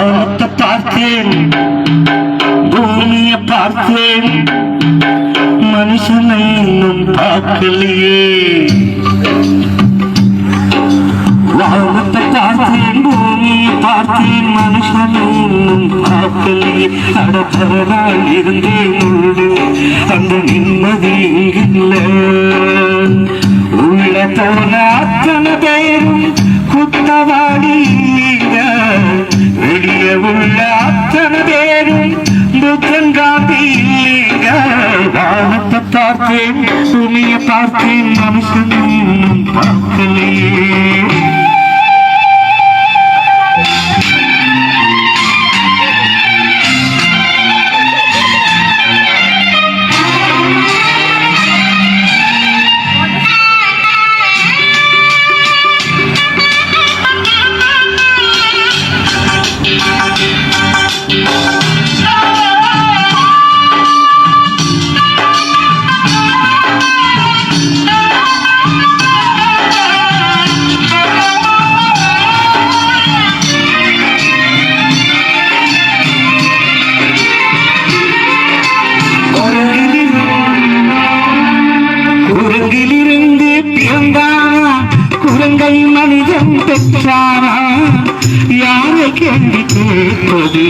வானத்தை பார்த்தேன். பூமியை பார்த்தேன். மனுஷனை இன்னும் பார்க்கலையே. வானத்தை பார்த்தேன் பூமியை பார்த்தேன். மனுஷனை இன்னும் பார்க்கலையே. அடப்பரனாய் இருந்தேன் உள்ளு அந்த நிம்மதி இங்கில்லை. உள்ள போன பார்த்தேன் பூமியை பார்த்தேன் மனுஷன் இன்னும் மனிதன் பெற்றானா யாரை கேள்வி கேட்பது?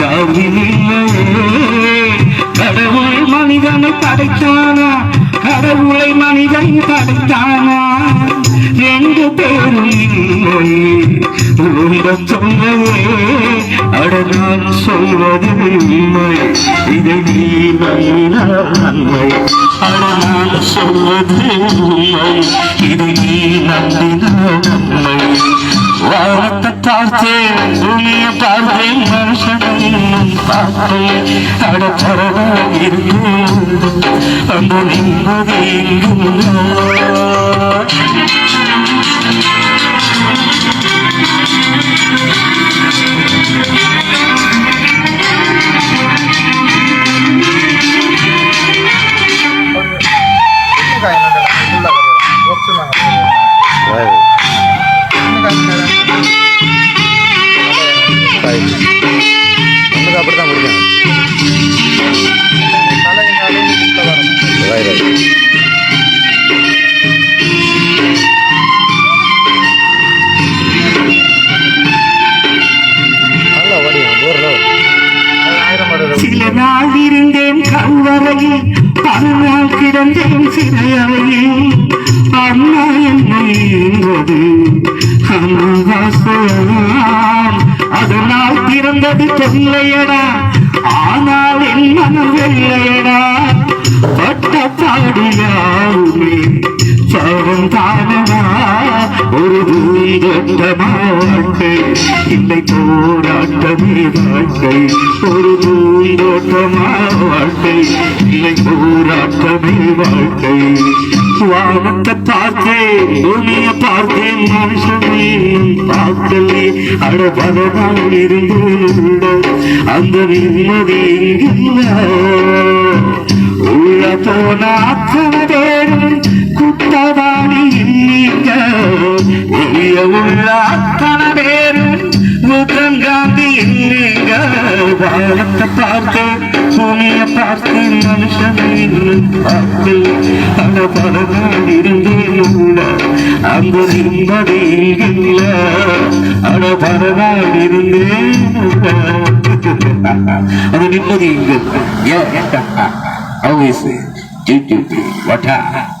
டார்வினில்லையே கடவுள் மனிதனை படைத்தானா? கடவுளை மனிதன் படைத்தானா? ரெண்டு பேரும் இல்லை ரொம்ப சொல்லவே அடனால் சொல்வது உண்மை இதை நீ நன்மை அடனால் சொல்வது உண்மை இதை நீ நம்பினால் நன்மை வானத்தை பார்த்தேன் பூமியை பார்த்தேன் மனுஷனை இன்னும் பார்த்தேன் அடப்பரவாக இருந்தேன் அந்த நிம்மதி எங்குள்ள நமக்கு அப்படித்தான் கொடுக்கணும் ரைட் ரைட் பலநாள் கிடந்தேன் சிறையாயே அம்மா என்னை ஈன்றது அமாவாசையாம் அதனால் பிறந்தது தொல்லையடா ஆனால் என் மனம் வெள்ளையடா பட்ட பாடியாருமே சரம் தானடா ஒரு தூய் பூந்தோட்டமா மாட்டேன் இல்லை போராட்டமே வாழ்க்கை. ஒரு பூந்தோட்டமா வாழ்க்கை இல்லை போராட்டமே வாழ்க்கை. வானத்தை பார்த்தேன் பூமியை பார்த்தேன் மனுஷனை. இன்னும் அட அடபதமாக இருந்து அந்த நிம்மதி உள்ள போன அத்தனை பேரும் குத்தவாளி இல்லீங்க உள்ள அத்தனை வானத்தை பார்த்து பூமியை பார்த்து மனுஷனை இன்னும் பார்த்து அந்த படங்கள் இருந்தேன் உள்ள அந்த நிம்மதி இல்ல அட படங்கள் இருந்தேன் உள்ள அது நிம்மதி இங்க ஏன் always do do do what